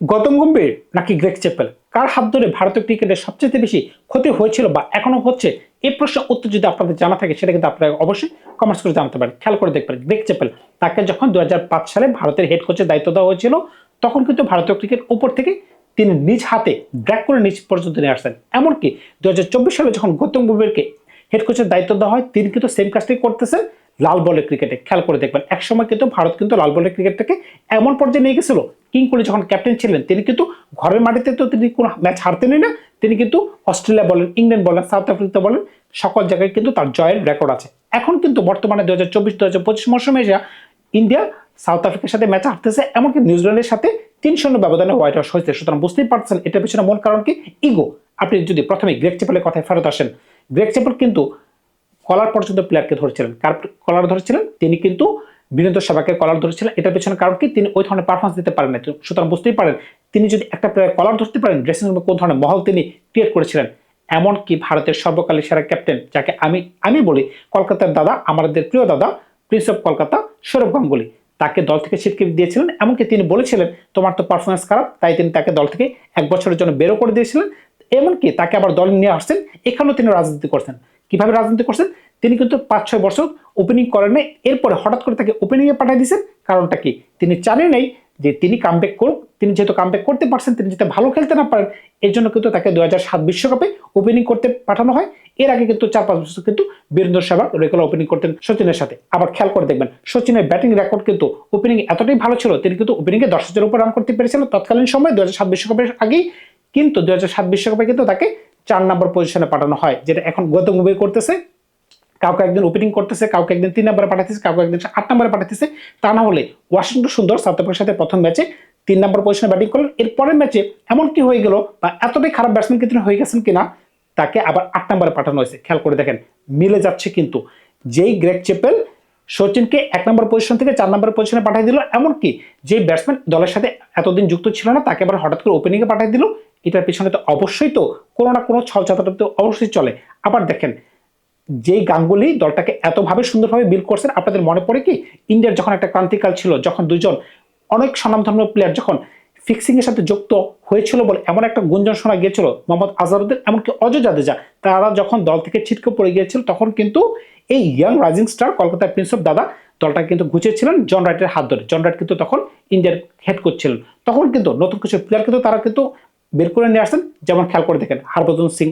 গৌতম গম্ভীর নাকি গ্রেক চেপেল কার হাত ধরে ভারতীয় ক্রিকেটের সবচেয়ে বেশি ক্ষতি হয়েছিল বা এখনও হচ্ছে? এই প্রশ্ন উত্তর যদি আপনাদের জানা থাকে, সেটা কিন্তু আপনারা অবশ্যই কমেন্টস করে জানতে পারেন। খেয়াল করে দেখবেন গ্রেক চেপেল তাকে যখন দু হাজার পাঁচ সালে ভারতের হেড কোচের দায়িত্ব দেওয়া হয়েছিল, তখন কিন্তু ভারতীয় ক্রিকেট উপর থেকে তিনি নিজ হাতে ড্র্যাক করে নিজ পর্যন্ত নিয়ে আসছেন এমনকি দুই হাজার চব্বিশ সালে যখন গৌতম গম্ভীরকে হেড কোচের দায়িত্ব দেওয়া হয়, তিনি কিন্তু সেম কাজটি করতেছেন লাল বলের ক্রিকেটে খেয়াল করে দেখবেন, একসময় কিন্তু ভারত কিন্তু লাল বলের ক্রিকেটটাকে এমন পর্যায়ে নিয়ে গেছিল কিং কোহলি যখন ক্যাপ্টেন ছিলেন, তিনি কিন্তু ঘরের মাটিতে তো তিনি কোনো ম্যাচ হারতেনই না, তিনি কিন্তু অস্ট্রেলিয়া বলেন, ইংল্যান্ড বলেন, সাউথ আফ্রিকা বলেন, সকল জায়গায় কিন্তু তার জয়ের রেকর্ড আছে। এখন কিন্তু বর্তমানে দু হাজার চব্বিশ দু হাজার পঁচিশ মৌসুমে এসে ইন্ডিয়া সাউথ আফ্রিকার সাথে ম্যাচ হারতেছে, এমনকি নিউজিল্যান্ডের সাথে তিন শূন্য ব্যবধানে হোয়াইট হাউস হয়েছে। সুতরাং বুঝতেই পারছেন, এটার পিছনে মূল কারণ কি? ইগো আপনি যদি প্রথমে গ্রেক চেপেলের কথায় ফেরত আসেন গ্রেক চেপেল কিন্তু কলার পর্যন্ত প্লেয়ারকে ধরেছিলেন। কার কলার ধরেছিলেন? তিনি কিন্তু বীরেন্দ্র সেবাকে কলার ধরেছিলেন এটার পেছনে কারণ কি? তিনি ওই ধরনের পারফরমেন্স দিতে পারেন না সুতরাং বুঝতেই পারেন, তিনি যদি একটা প্লেয়ার কলার ধরতে পারেন ড্রেসিং রুমে কোন ধরনের মহল তিনি ক্রিয়েট করেছিলেন? এমনকি ভারতের সর্বকালের সেরা ক্যাপ্টেন যাকে আমি আমি বলি কলকাতার দাদা, আমাদের প্রিয় দাদা প্রিন্স অফ কলকাতা, সৌরভ গাঙ্গুলি। তাকে দল থেকে ছিটকে দিয়েছিলেন, এমনকি তিনি বলেছিলেন, তোমার তো পারফরমেন্স খারাপ। তাই তিনি তাকে দল থেকে এক বছরের জন্য বেরো করে দিয়েছিলেন। এমনকি তাকে আবার দল নিয়ে আসছেন। এখানেও তিনি রাজনীতি করছেন। কীভাবে রাজনীতি করছেন? তিনি কিন্তু পাঁচ, ছয় বছর ওপেনিং করেন নাই। এরপরে হঠাৎ করে তাকে ওপেনিংয়ে পাঠিয়ে দিয়েছেন। কারণটা কি? তিনি জানেন নাই যে তিনি কামব্যাক করুক। তিনি যেহেতু কামব্যাক করতে পারছেন, তিনি যাতে ভালো খেলতে না পারেন এই জন্য কিন্তু তাকে দু সাত বিশ্বকাপে ওপেনিং করতে পাঠানো হয়। এর আগে কিন্তু চার, পাঁচ বছর কিন্তু বীরেন্দ্র সেহবাগ রেগুলার ওপেনিং করতেন সচিনের সাথে। আবার খেয়াল করে দেখবেন, সচিনের ব্যাটিং রেকর্ড কিন্তু ওপেনিং এতটাই ভালো ছিল, তিনি কিন্তু ওপেনিংয়ে দশ হাজার উপর রান করতে পেরেছিলেন তৎকালীন সময় দু সাত বিশ্বকাপের আগেই। কিন্তু দু সাত বিশ্বকাপে কিন্তু তাকে চার নম্বর পজিশনে পাঠানো হয়, যেটা এখন গৌতম গম্ভীর করতেছে। কাউকে একদিন ওপেনিং করতেছে, কাউকে একদিন তিন নম্বরে পাঠাতেছে কাউকে একদিন আট নম্বরে পাঠাতেছে তা না হলে ওয়াশিংটন সুন্দর সাউথ আফ্রিকার সাথে প্রথম ম্যাচে তিন নম্বর পজিশনে ব্যাটিং করলেন। এর পরের ম্যাচে এমন কি হয়ে গেল বা এতটাই খারাপ ব্যাটসম্যান কিন্তু হয়ে গেছেন কিনা, তাকে আবার আট নম্বরে পাঠানো হয়েছে। খেয়াল করে দেখেন, মিলে যাচ্ছে কিন্তু। যেই গ্রেক চেপেল সচিনকে এক নম্বর পজিশন থেকে চার নম্বর পজিশনে পাঠিয়ে দিল, এমনকি যে ব্যাটসম্যান দলের সাথে এতদিন যুক্ত ছিল না, তাকে আবার হঠাৎ করে ওপেনিংয়ে পাঠিয়ে দিল। এটার পিছনে তো অবশ্যই তো কোনো না কোনো ছল চাতাটা তো অবশ্যই চলে। আবার দেখেন যেই গাঙ্গুলি দলটাকে এতভাবে সুন্দরভাবে বিল্ড করছেন, আপনাদের মনে পড়ে কি? ইন্ডিয়ার যখন একটা ক্রান্তিকাল ছিল, যখন দুজন অনেক স্বনামধন্য প্লেয়ার যখন ফিক্সিং এর সাথে যুক্ত হয়েছিল বলে এমন একটা গুঞ্জন শোনা গিয়েছিল মোহাম্মদ আজহারুদ্দিন এমনকি অজয় জাদেজা, তারা যখন দল থেকে ছিটকে পড়ে গিয়েছিল, তখন কিন্তু এই ইয়াং রাইজিং স্টার কলকাতার প্রিন্স অফ দাদা দলটা কিন্তু গুছিয়েছিলেন জন রাইটের হাত ধরে। জন রাইট কিন্তু তখন ইন্ডিয়ার হেড কোচ ছিলেন। তখন কিন্তু নতুন কিছু প্লেয়ার কিন্তু তারা কিন্তু বের করে নিয়ে আসছেন। যেমন খেয়াল করে দেখেন, হরভজন সিং,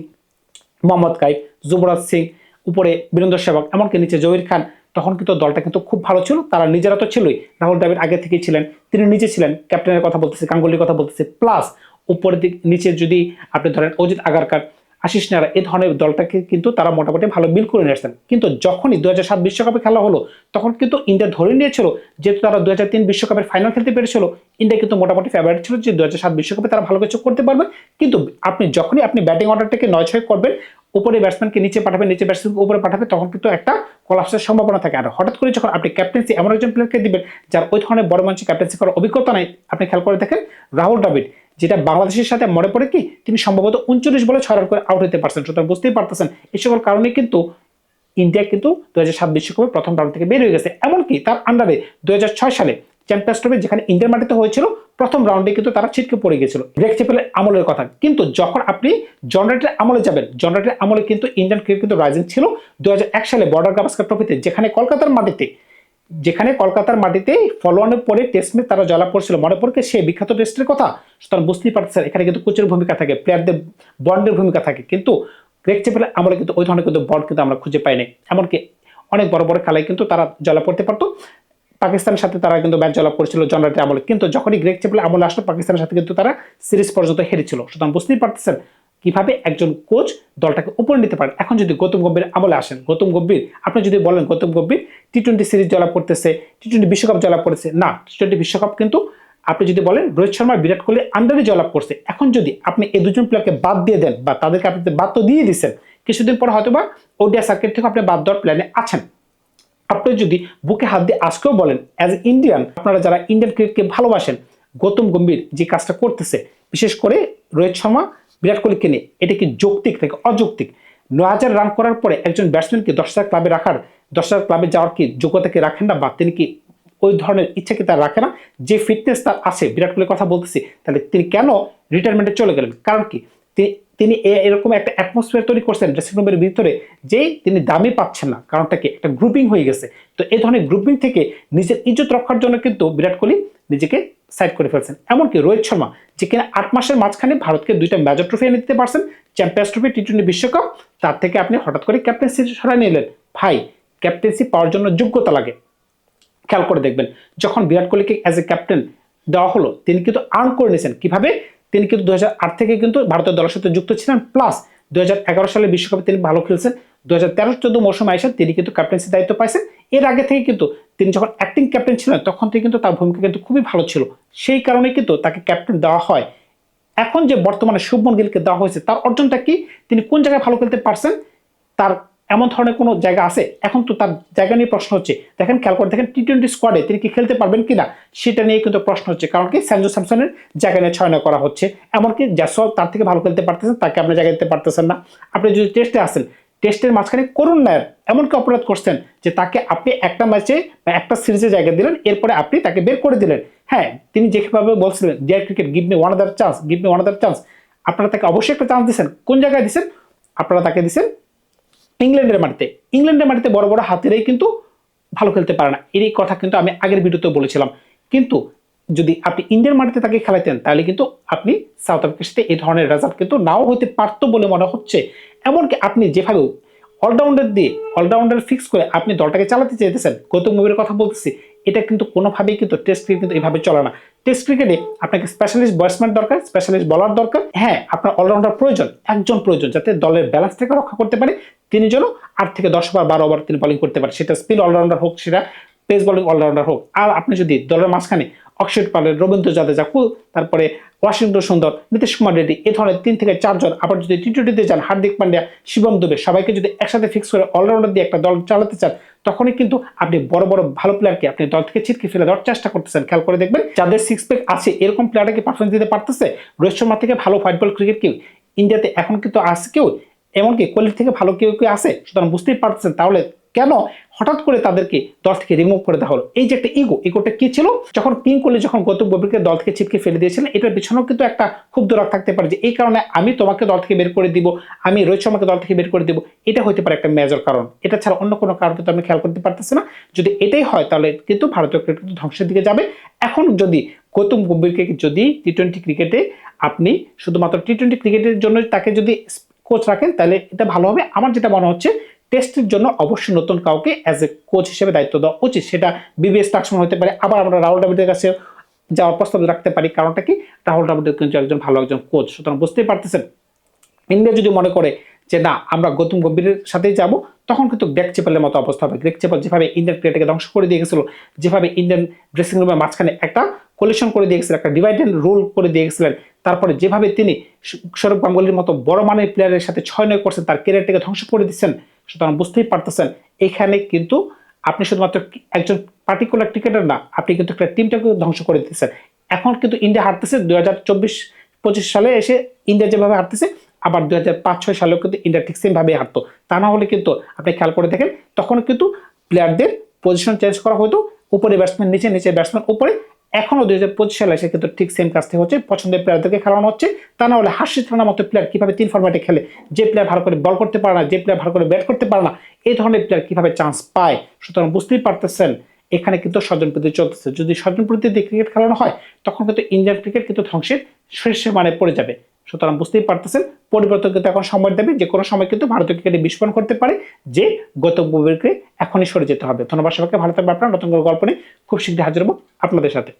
মোহাম্মদ কাইফ, যুবরাজ সিং উপরে বীরেন্দ্র সেবক, এমনকি নিচে জহির খান, তখন কিন্তু দলটা কিন্তু খুব ভালো ছিল, তারা নিজেরা তো ছিলই। রাহুল দ্রাবিড় আগে থেকেই ছিলেন, তিনি নিজে ছিলেন, ক্যাপ্টেনের কথা বলতেছে, গাঙ্গুলির কথা বলতেছে, প্লাস উপরের দিক, নিচে যদি আপনি ধরেন অজিত আগারকার, আশিস নেহরা এই ধরনের দলটাকে কিন্তু তারা মোটামুটি ভালো বিল করে নিয়ে আসতেন। কিন্তু যখনই দু হাজার সাত বিশ্বকাপে খেলা হলো, তখন কিন্তু ইন্ডিয়া ধরে নিয়েছিল, যেহেতু তারা দু হাজার তিন বিশ্বকাপের ফাইনাল খেলতে পেরেছিল, ইন্ডিয়া কিন্তু মোটামুটি ফেভারিট ছিল যে দু হাজার সাত বিশ্বকাপে তারা ভালো কিছু করতে পারবে। কিন্তু আপনি যখনই আপনি ব্যাটিং অর্ডারটাকে নয় ছয় করবেন উপরে ব্যাটসম্যানকে নিচে পাঠাবে, নিচে ব্যাটসম্যানকে উপরে পাঠাবে, তখন কিন্তু একটা কলাপসের সম্ভাবনা থাকে। আর হঠাৎ করে যখন আপনি ক্যাপ্টেন্সি এমন একজন প্লেয়ারকে দিবেন, যার ওই ধরনের বড় মঞ্চে ক্যাপ্টেন্সি করার অভিজ্ঞতা নাই, আপনি খেয়াল করে দেখেন রাহুল দ্রাবিড়, যেটা বাংলাদেশের সাথে মনে পড়ে কি, তিনি সম্ভবত উনচল্লিশ বলে ছয় রান করে আউট হতে পারছেন। সুতরাং বুঝতেই পারতেছেন এই সকল কারণে কিন্তু ইন্ডিয়া কিন্তু দু হাজার সাত বিশ্বকাপে প্রথম রাউন্ড থেকে বের হয়ে গেছে। এমনকি তার আন্ডারে দু সালে চ্যাম্পিয়ন্স ট্রফি যেখানে ইন্ডিয়ার মাটিতে হয়েছিল, প্রথম রাউন্ডে কিন্তু তারা ছিটকে পড়ে গেছিল। গ্রেক চেপেলের আমলের কথা। কিন্তু যখন আপনি জনরেটের আমলে যাবেন জনরেটের আমলে কিন্তু ইন্ডিয়ান ক্রিকেট কিন্তু রাইজিং ছিল। দুহাজার এক সালে বর্ডার গাভাস্কার ট্রফিতে যেখানে কলকাতার মাটিতে, যেখানে কলকাতার মাটিতে ফলোয়ানের পরে টেস্ট ম্যাচ তারা জলা পড়ছিল মনে পড়কে সে বিখ্যাত টেস্টের কথা? সুতরাং বুঝতেই পারতেছেন এখানে কিন্তু কোচের ভূমিকা থাকে প্লেয়ারদের বন্ডের ভূমিকা থাকে। কিন্তু গ্রেক চেপেলের আমলে কিন্তু ওই ধরনের কিন্তু বন্ড কিন্তু আমরা খুঁজে পাইনি। এমনকি অনেক বড় বড় খেলায় কিন্তু তারা জলা পড়তে পারতো। পাকিস্তানের সাথে তারা কিন্তু ম্যাচ জলা করেছিল জনরাটের আমলে। কিন্তু যখনই গ্রেক চেপেল আমলে আসলো, পাকিস্তানের সাথে কিন্তু তারা সিরিজ পর্যন্ত হেরেছিল। সুতরাং বুঝতেই পারতেছেন কীভাবে একজন কোচ দলটাকে উপরে নিতে পারেন এখন যদি গৌতম গম্ভীর আমলে আসেন, গৌতম গম্ভীর, আপনি যদি বলেন Gautam Gambhir T twenty series জলা পড়তেছে টি টোয়েন্টি বিশ্বকাপ জলা পড়েছে না টি টোয়েন্টি বিশ্বকাপ কিন্তু আপনি যদি বলেন রোহিত শর্মা, বিরাট কোহলি আন্ডারে জলাপ করছে। এখন যদি আপনি এই দুজন প্লেয়ারকে বাদ দিয়ে দেন বা তাদেরকে আপনি বাদ তো দিয়ে দিচ্ছেন কিছুদিন পর হয়তো বা ওডিয়া সার্কিট থেকে আপনি বাদ দেওয়ার প্ল্যানে আছেন। আপনি যদি বুকে হাত দিয়ে আজকেও বলেন অ্যাজ ইন্ডিয়ান আপনারা যারা ইন্ডিয়ান ক্রিকেটকে ভালোবাসেন, গৌতম গম্ভীর যে কাজটা করতেছে, বিশেষ করে রোহিত শর্মা, বিরাট কোহলিকে নিয়ে, এটা কি যৌক্তিক থেকে অযৌক্তিক? নয় হাজার রান করার পরে একজন ব্যাটসম্যানকে দশ হাজার ক্লাবে রাখার দশ হাজার ক্লাবে যাওয়ার কি যোগ্যতাকে রাখেন না, বা তিনি কি ওই ধরনের ইচ্ছা কি তার রাখে না? যে ফিটনেস তার আছে, বিরাট কোহলির কথা বলতেছি, তাহলে তিনি কেন রিটায়ারমেন্টে চলে গেলেন? কারণ কি? তিনি এরকম একটা অ্যাটমসফিয়ার তৈরি করছেন ড্রেসিং রুমের ভিতরে যেই তিনি দামি পাচ্ছেন না। কারণটা কি? একটা গ্রুপিং হয়ে গেছে। তো এই ধরনের গ্রুপিং থেকে নিজের ইজ্জত রক্ষার জন্য কিন্তু বিরাট কোহলি নিজেকে সাইড করে ফেলছেন। এমনকি রোহিত শর্মা, যে কিনা আট মাসের মাঝখানে ভারতকে দুইটা মেজর ট্রফি এনে দিতে পারছেন চ্যাম্পিয়ন্স ট্রফি টি টোয়েন্টি বিশ্বকাপ, তার থেকে আপনি হঠাৎ করে ক্যাপ্টেন্সি সরাই নিলেন। ভাই ক্যাপ্টেন্সি পাওয়ার জন্য যোগ্যতা লাগে। খেয়াল করে দেখবেন, যখন বিরাট কোহলিকে অ্যাজ এ ক্যাপ্টেন দেওয়া হলো, তিনি কিন্তু আর্ন করে নিয়েছেন। কীভাবে? তিনি কিন্তু দু হাজার আট থেকে কিন্তু ভারতের দলের সাথে যুক্ত ছিলেন। প্লাস দুই হাজার এগারো সালে বিশ্বকাপে তিনি ভালো খেলছেন। দু হাজার তেরো চোদ্দ মৌসুমে এসে তিনি কিন্তু ক্যাপ্টেন্সি দায়িত্ব পাইছেন। এর আগে থেকে কিন্তু তিনি যখন অ্যাক্টিং ক্যাপ্টেন ছিলেন, তখন থেকে কিন্তু তার ভূমিকা কিন্তু খুবই ভালো ছিল। সেই কারণে কিন্তু তাকে ক্যাপ্টেন দেওয়া হয়। এখন যে বর্তমানে শুভমন গিলকে দেওয়া হয়েছে, তার অর্জনটা কি? তিনি কোন জায়গায় ভালো খেলতে পারছেন? তার এমন ধরনের কোনো জায়গা আছে? এখন তো তার জায়গা নিয়ে প্রশ্ন হচ্ছে। দেখেন, খেয়াল করে দেখেন টি টোয়েন্টি স্কোয়াডে তিনি কি খেলতে পারবেন কিনা? সেটা নিয়ে কিন্তু প্রশ্ন হচ্ছে। কারণ কি স্যানজো স্যামসনের জায়গা নিয়ে ছয়না করা হচ্ছে। এমনকি জ্যাসওয়াল তার থেকে ভালো খেলতে পারতেছেন, তাকে আপনি জায়গা দিতে পারতেছেন না। আপনি যদি টেস্টে আসেন টেস্টের মাঝখানে করুণ নায়ার এমনকি অপরাধ করছেন যে তাকে আপনি একটা ম্যাচে বা একটা সিরিজে জায়গা দিলেন, এরপরে আপনি তাকে বের করে দিলেন। হ্যাঁ তিনি যেভাবে বলছিলেন dear cricket give me one other chance give me one other chance আপনারা তাকে অবশ্যই একটা চান্স দিচ্ছেন কোন জায়গায় দিচ্ছেন আপনারা তাকে দিচ্ছেন ইংল্যান্ডের মাটিতে। ইংল্যান্ডের মাটিতে বড় বড় হাতিরাই কিন্তু ভালো খেলতে পারে না। এরই কথা কিন্তু আমি আগের ভিডিওতে বলেছিলাম। কিন্তু যদি আপনি ইন্ডিয়ার মাটিতে তাকে খেলাতেন তাহলে কিন্তু আপনি সাউথ আফ্রিকার সাথে এই ধরনের রেজাল্ট কিন্তু নাও হতে পারত বলে মনে হচ্ছে। এমনকি আপনি যেভাবে অলরাউন্ডার দিয়ে অলরাউন্ডার ফিক্স করে আপনি দলটাকে চালাতে চাইতেছেন, গৌতম গম্ভীরের কথা বলতেছি এটা কিন্তু কোনোভাবেই কিন্তু টেস্ট ক্রিকেট কিন্তু এভাবে চলে না। টেস্ট ক্রিকেটে আপনাকে স্পেশালিস্ট ব্যাটসম্যান দরকার স্পেশালিস্ট বলার দরকার হ্যাঁ আপনার অলরাউন্ডার প্রয়োজন, একজন প্রয়োজন, যাতে দলের ব্যালেন্স থেকে রক্ষা করতে পারে, তিনি যেন আট থেকে দশ ওভার বারো ওভার তিনি বলিং করতে পারে। সেটা স্পিন অলরাউন্ডার হোক, সেটা পেস বোলিং অলরাউন্ডার হোক। আর আপনি যদি দলের মাঝখানে অক্ষয় পালের, রবীন্দ্র জাদেজা কুল তারপরে ওয়াশিংটন সুন্দর, নীতিশ কুমার রেড্ডি, এ ধরনের তিন থেকে চারজন আবার যদি টি টোয়েন্টিতে যান হার্দিক পান্ডিয়া, শিবম দুবে, সবাইকে যদি একসাথে ফিক্স করে অলরাউন্ডার দিয়ে একটা দল চালাতে চান, তখনই কিন্তু আপনি বড় বড়, ভালো প্লেয়ারকে আপনি দল থেকে ছিটকে ফেলে দেওয়ার চেষ্টা করতেছেন। খেয়াল করে দেখবেন, যাদের সিক্স প্যাক আছে, এরকম প্লেয়ারকে পারফরমেন্স দিতে পারতেছে? রোহিত শর্মা থেকে ভালো হোয়াইট বল ক্রিকেট কেউ, ইন্ডিয়াতে এখন কিন্তু আছে কেউ, এমনকি কোহলির থেকে ভালো কেউ কেউ আছে, সুতরাং বুঝতেই পারতেছেন, তাহলে কেন? হঠাৎ করে তাদেরকে দল থেকে রিমুভ করে দেওয়া হলো। এই যে একটা ইগো ইগোটা কি ছিল? যখন কিং কোহলি যখন গৌতম গভীরকে দল থেকে ছিটকে ফেলে দিয়েছিলেন, এটার পিছনেও কিন্তু একটা খুব দূরাক থাকতে পারে যে, এই কারণে আমি তোমাকে দল থেকে বের করে দিব, আমি রোহিত শর্মাকে দল থেকে বের করে দিব, এটা হতে পারে একটা মেজর কারণ। এটা ছাড়া অন্য কোনো কারণ কিন্তু আমি খেয়াল করতে পারতেছি না। যদি এটাই হয়, তাহলে কিন্তু ভারতীয় ক্রিকেট কিন্তু ধ্বংসের দিকে যাবে। এখন যদি গৌতম গম্ভীরকে যদি টি টোয়েন্টি ক্রিকেটে আপনি শুধুমাত্র টি টোয়েন্টি ক্রিকেটের জন্য তাকে যদি কোচ রাখেন, তাহলে এটা ভালো হবে। আমার যেটা মনে হচ্ছে টেস্টের জন্য অবশ্যই নতুন কাউকে অ্যাজ এ কোচ হিসেবে দায়িত্ব দেওয়া উচিত। সেটা বিবিএস লাক্সমান হতে পারে। আবার আমরা রাহুল দ্রাবিড়ের কাছে যাওয়ার প্রস্তাব রাখতে পারি। কারণটা কি? রাহুল দ্রাবিড় কিন্তু একজন ভালো একজন কোচ সুতরাং বুঝতেই পারতেছেন। ইন্ডিয়া যদি মনে করে যে না, আমরা গৌতম গম্ভীরের সাথেই যাব, তখন কিন্তু গ্রেক চেপালের মতো অবস্থা হবে। গ্রেক চেপাল যেভাবে ইন্ডিয়ান ক্রিকেটকে ধ্বংস করে দিয়ে গেছিল, যেভাবে ইন্ডিয়ান ড্রেসিং রুমের মাঝখানে একটা কলিশন করে দিয়ে গেছিলেন একটা ডিভাইড অ্যান্ড রুল করে দিয়ে গেছিলেন, তারপরে যেভাবে তিনি সৌরভ গাঙ্গুলির মতো বড় মানের প্লেয়ারের সাথে ছয় নয় করছেন, তার ক্যারিয়ারটাকে ধ্বংস করে দিচ্ছেন সুতরাং বুঝতেই পারতেছেন, এখানে কিন্তু আপনি শুধুমাত্র একজন পার্টিকুলার ক্রিকেটার না, আপনি কিন্তু একটা টিমটাকে ধ্বংস করে দিতেছেন। এখন কিন্তু ইন্ডিয়া হারতেছে, দুই হাজার চব্বিশ, পঁচিশ সালে এসে ইন্ডিয়া যেভাবে হারতেছে, আবার দুই হাজার পাঁচ, ছয় সালেও কিন্তু ইন্ডিয়া ঠিক সেমভাবে হারতো। তা না হলে কিন্তু আপনি খেয়াল করে দেখেন, তখন কিন্তু প্লেয়ারদের পজিশন চেঞ্জ করা হতো, উপরে ব্যাটসম্যান নিচে নিচে ব্যাটসম্যান উপরে এখনও দুই হাজার পঁচিশ সালে কিন্তু ঠিক সেম কাজটি হচ্ছে পছন্দের প্লেয়ারদেরকে খেলানো হচ্ছে। তা না হলে হাসি থানার মতো প্লেয়ার কীভাবে তিন ফর্ম্যাটে খেলে? যে প্লেয়ার ভালো করে বল করতে পারে না, যে প্লেয়ার ভালো করে ব্যাট করতে পারে না, এই ধরনের প্লেয়ার কীভাবে চান্স পায়? সুতরাং বুঝতেই পারতেছেন, এখানে কিন্তু স্বজনপ্রীতি চলতেছে। যদি স্বজনপ্রীতি দিয়ে ক্রিকেট খেলানো হয়, তখন কিন্তু ইন্ডিয়ান ক্রিকেট কিন্তু ধ্বংসের শীর্ষে মানে পড়ে যাবে। সুতরাং বুঝতেই পারতেছেন, পরিবর্তন কিন্তু এখন সময় দেবে। যে কোনো সময় কিন্তু ভারতীয় ক্রিকেটে বিস্ফোরণ করতে পারে, যে গৌতম গম্ভীরকে এখনই সরে যেতে হবে। ধন্যবাদ সবাইকে, ভালো থাকবে আপনার। নতুন কোনো গল্প নিয়ে খুব শীঘ্রই হাজির হব আপনাদের সাথে।